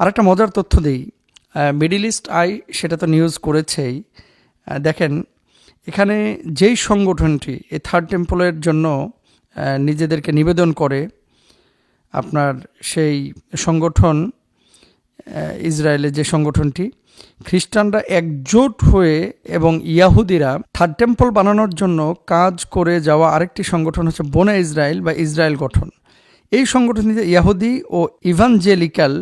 আরেকটা মজার তথ্য দিই। মিডিল ইস্ট আই সেটা তো নিউজ করেছেই। দেখেন, এখানে যেই সংগঠনটি, এই থার্ড টেম্পলের জন্য নিজেদেরকে নিবেদন করে, আপনার সেই সংগঠন ইসরায়েলের যে সংগঠনটি, খ্রিস্টানরা একজোট হয়ে এবং ইয়াহুদিরা থার্ড টেম্পল বানানোর জন্য কাজ করে যাওয়া আরেকটি সংগঠন হচ্ছে বনে ইসরায়েল বা ইসরায়েল গঠন। এই সংগঠনটিতে ইয়াহুদি ও ইভানজেলিক্যাল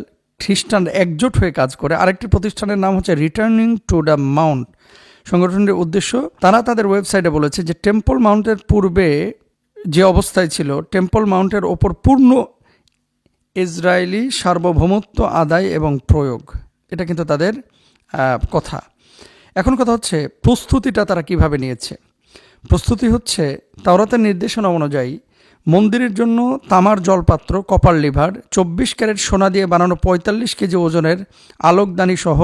খ্রিস্টান একজোট হয়ে কাজ করে। আরেকটি প্রতিষ্ঠানের নাম হচ্ছে রিটার্নিং টু দ্য মাউন্ট সংগঠনটির উদ্দেশ্য, তারা তাদের ওয়েবসাইটে বলেছে যে টেম্পল মাউন্টের পূর্বে যে অবস্থায় ছিল টেম্পল মাউন্টের ওপর পূর্ণ ইসরায়েলি সার্বভৌমত্ব আদায় এবং প্রয়োগ। এটা কিন্তু তাদের কথা। এখন কথা হচ্ছে, প্রস্তুতিটা তারা কীভাবে নিয়েছে? প্রস্তুতি হচ্ছে, তাওরাতের নির্দেশনা অনুযায়ী মন্দিরের জন্য তামার জলপাত্র, কপার লিভার, চব্বিশ ক্যারেট সোনা দিয়ে বানানো পঁয়তাল্লিশ কেজি ওজনের আলোকদানি সহ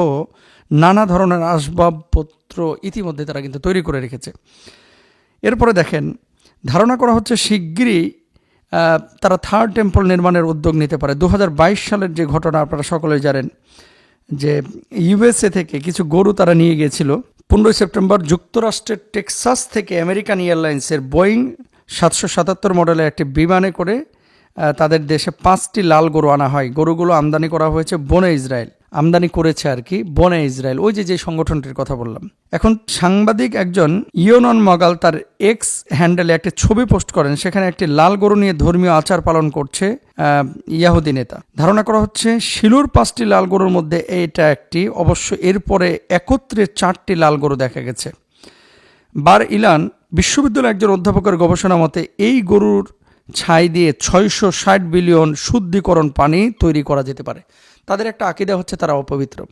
নানা ধরনের আসবাবপত্র ইতিমধ্যে তারা কিন্তু তৈরি করে রেখেছে। এরপরে দেখেন, ধারণা করা হচ্ছে শিগগিরই তারা থার্ড টেম্পল নির্মাণের উদ্যোগ নিতে পারে। দু হাজার বাইশ সালের যে ঘটনা আপনারা সকলেই জানেন, যে ইউএসএ থেকে কিছু গরু তারা নিয়ে গিয়েছিল। পনেরোই সেপ্টেম্বর যুক্তরাষ্ট্রের টেক্সাস থেকে আমেরিকান এয়ারলাইন্সের বোয়িং সাতশো সাতাত্তর মডেলের একটি বিমানে করে তাদের দেশে পাঁচটি লাল গরু আনা হয়। গরুগুলো আমদানি করা হয়েছে বনে ইসরায়েল। আমদানি করেছে আর কি বনে ইসরায়েল। ওই যে যে সংগঠনটির কথা বললাম। এখন সাংবাদিক একজন ইয়োনন মগাল তার এক্স হ্যান্ডেলে একটি ছবি পোস্ট করেন। সেখানে একটি লাল গরু নিয়ে ধর্মীয় আচার পালন করছে ইয়াহুদি নেতা। ধারণা করা হচ্ছে শিলুর পাঁচটি লাল গরুর মধ্যে এটা একটি। অবশ্য এরপরে একত্রে চারটি লাল গরু দেখা গেছে। বার ইলান বিশ্ববিদ্যালয়ের একজন অধ্যাপকের গবেষণা মতে, এই গরুর ছাই দিয়ে ছয়শো ষাট বিলিয়ন শুদ্ধিকরণ পানি তৈরি করা যেতে পারে। তাদের একটা আকিদা হচ্ছে তারা অপবিত্র।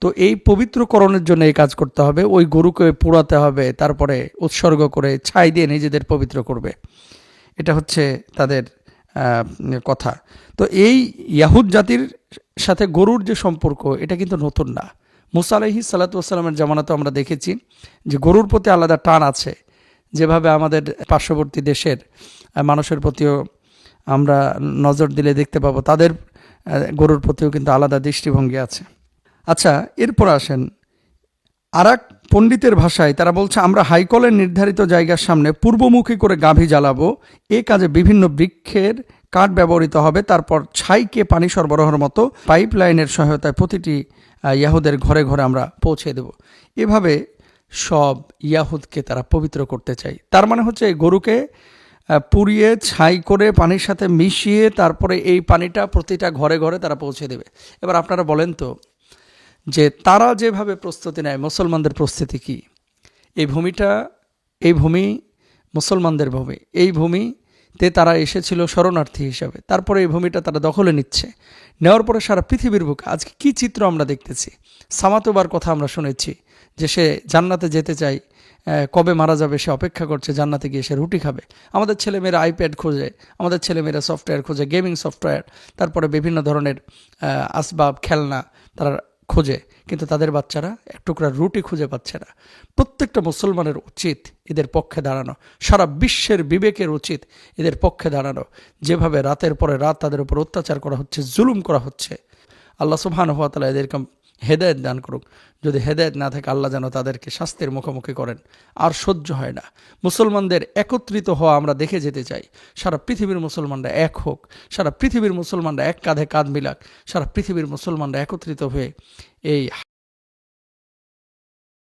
তো এই পবিত্রকরণের জন্য এই কাজ করতে হবে, ওই গরুকে পোড়াতে হবে, তারপরে উৎসর্গ করে ছাই দিয়ে নিজেদের পবিত্র করবে। এটা হচ্ছে তাদের কথা। তো এই ইয়াহুদ জাতির সাথে গরুর যে সম্পর্ক, এটা কিন্তু নতুন না। মুসা আলহি সাল্লাতামের জামানাতে আমরা দেখেছি যে গরুর প্রতি আলাদা টান আছে। যেভাবে আমাদের পার্শ্ববর্তী দেশের মানুষের প্রতিও আমরা নজর দিলে দেখতে পাবো, তাদের গরুর প্রতিও কিন্তু আলাদা দৃষ্টিভঙ্গি আছে। আচ্ছা এরপর আসেন। আর এক পণ্ডিতের ভাষায় তারা বলছে, আমরা হাইকলের নির্ধারিত জায়গার সামনে পূর্বমুখী করে গাভী জ্বালাবো। এ কাজে বিভিন্ন বৃক্ষের কাঠ ব্যবহৃত হবে। তারপর ছাইকে পানি সরবরাহের মতো পাইপ লাইনের সহায়তায় প্রতিটি ইয়াহুদের ঘরে ঘরে আমরা পৌঁছে দেব। এভাবে সব ইয়াহুদকে তারা পবিত্র করতে চায়। তার মানে হচ্ছে গরুকে পুড়িয়ে, ছাই করে, পানির সাথে মিশিয়ে, তারপরে এই পানিটা প্রতিটা ঘরে ঘরে তারা পৌঁছে দেবে। এবার আপনারা বলেন তো যে তারা যেভাবে প্রস্তুতি নেয়, মুসলমানদের প্রস্তুতি কি? এই ভূমিটা, এই ভূমি মুসলমানদের ভূমি, এই ভূমিতে তারা এসেছিল শরণার্থী হিসাবে। তারপরে এই ভূমিটা তারা দখলে নিচ্ছে। নেওয়ার পরে সারা পৃথিবীর বুকে আজকে কি চিত্র আমরা দেখতেছি? সামাতোবার কথা আমরা শুনেছি যে সে জান্নাতে যেতে চাই কবে মারা যাবে সে অপেক্ষা করছে, জান্নাতে গিয়ে সে রুটি খাবে। আমাদের ছেলেমেয়েরা আইপ্যাড খোঁজে, আমাদের ছেলেমেয়েরা সফটওয়্যার খোঁজে গেমিং সফটওয়্যার তারপরে বিভিন্ন ধরনের আসবাব, খেলনা, তারা খোঁজে, কিন্তু তাদের বাচ্চারা এক টুকরা রুটি খুঁজে পাচ্ছে না। প্রত্যেকটা মুসলমানের উচিত এদের পক্ষে দাঁড়ানো। সারা বিশ্বের বিবেকের উচিত এদের পক্ষে দাঁড়ানো। যেভাবে রাতের পরে রাত তাদের উপর অত্যাচার করা হচ্ছে, জুলুম করা হচ্ছে। আল্লাহ সুবহান হওয়া তালা এদেরকে হেদায়ত দান করুক। যদি হেদায়ত না থাকে, আল্লাহ যেন তাদেরকে শাস্তির মুখোমুখি করেন। আর সহ্য হয় না। মুসলমানদের একত্রিত হওয়া আমরা দেখে যেতে চাই। সারা পৃথিবীর মুসলমানরা এক হোক। সারা পৃথিবীর মুসলমানরা এক কাঁধে কাঁধ মিলাক। সারা পৃথিবীর মুসলমানরা একত্রিত হয়ে এই